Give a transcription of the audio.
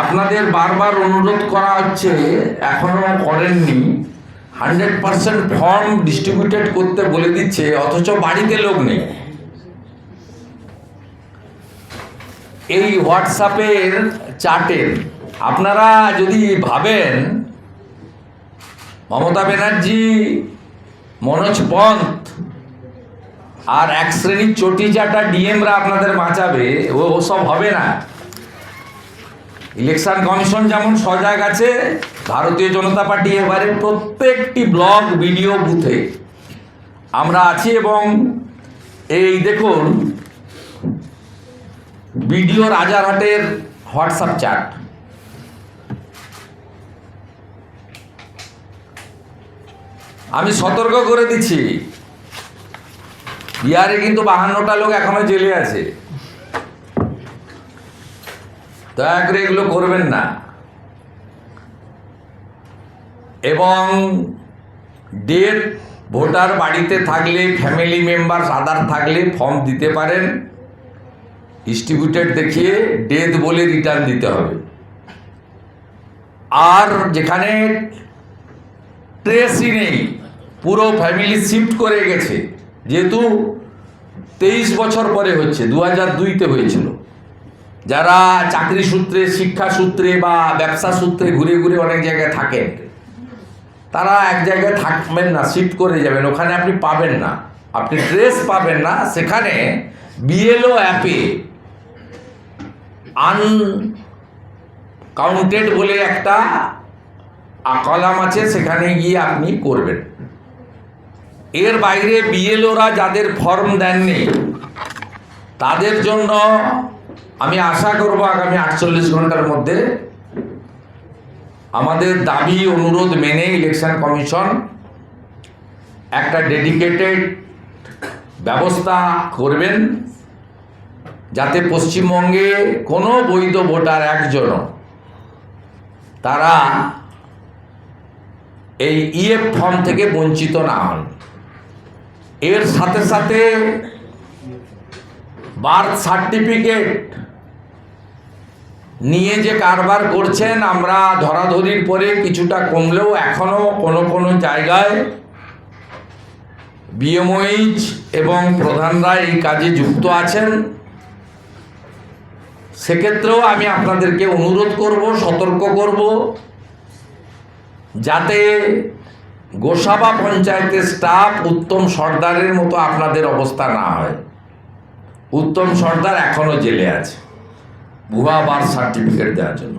আপনাদের বারবার অনুরোধ করা হচ্ছে, এখনও করেননি। হান্ড্রেড পার্সেন্ট ফর্ম ডিস্ট্রিবিউটেড করতে বলে দিচ্ছে, অথচ বাড়িতে লোক নেই। এই হোয়াটসঅ্যাপের চার্টের আপনারা যদি ভাবেন, মমতা ব্যানার্জি, মনোজ পন্থ আর এক শ্রেণির চটি চাটা ডিএমরা আপনাদের বাঁচাবে, ও সব হবে না। ইলেকশন কমিশন যেমন সজাগ আছে, ভারতীয় জনতা পার্টি এবারে প্রত্যেকটি ব্লগ ভিডিও বুথে। আমরা আছি এবং এই দেখুন, বিডিও রাজারহাটের হোয়াটসঅ্যাপ চ্যাট। আমি সতর্ক করে দিচ্ছি। বিহারে কিন্তু বাহান্নটা লোক এখনও জেলে আছে। দয়া করে এগুলো করবেন না। এবং ডেথ ভোটার বাড়িতে থাকলে ফ্যামিলি মেম্বার আদার থাকলে ফর্ম দিতে পারেন। ডিস্ট্রিবিউটেড দেখিয়ে ডেথ বলে রিটার্ন দিতে হবে। আর যেখানে ট্রেসই নেই, পুরো ফ্যামিলি শিফট করে গেছে, যেহেতু তেইশ বছর পরে হচ্ছে দু হাজার দুইতে হয়েছিল। যারা চাকরি সূত্রে, শিক্ষা সূত্রে বা ব্যবসা সূত্রে ঘুরে ঘুরে অনেক জায়গায় থাকেন, তারা এক জায়গায় থাকবেন না শিফট করে যাবেন, ওখানে আপনি পাবেন না। আপনি ড্রেস পাবেন না, সেখানে বিএলও অ্যাপে আন কাউন্টেড বলে একটা কলাম আছে, সেখানে গিয়ে আপনি করবেন। এর বাইরে বিএলওরা যাদের ফর্ম দেননি, তাদের জন্য আমি আশা করব আগামী আটচল্লিশ ঘণ্টার মধ্যে আমাদের দাবি, অনুরোধ মেনে ইলেকশন কমিশন একটা ডেডিকেটেড ব্যবস্থা করবেন যাতে পশ্চিমবঙ্গে কোনো বৈধ ভোটার একজনও তারা এই ইএফ ফর্ম থেকে বঞ্চিত না হন। এর সাথে সাথে বার্থ সার্টিফিকেট। নিয়ে যে কারবার করছেন, আমরা ধরাধরির পরে কিছুটা কমলেও এখনও কোনো কোনো জায়গায় বিএমওইচ এবং প্রধানরা এই কাজে যুক্ত আছেন। সেক্ষেত্রেও আমি আপনাদেরকে অনুরোধ করব, সতর্ক করব, যাতে গোসাবা পঞ্চায়েতের স্টাফ উত্তম সর্দারের মতো আপনাদের অবস্থা না হয়। উত্তম সর্দার এখনও জেলে আছে। ভুয়া বার্থ সার্টিফিকেট দেওয়ার জন্য।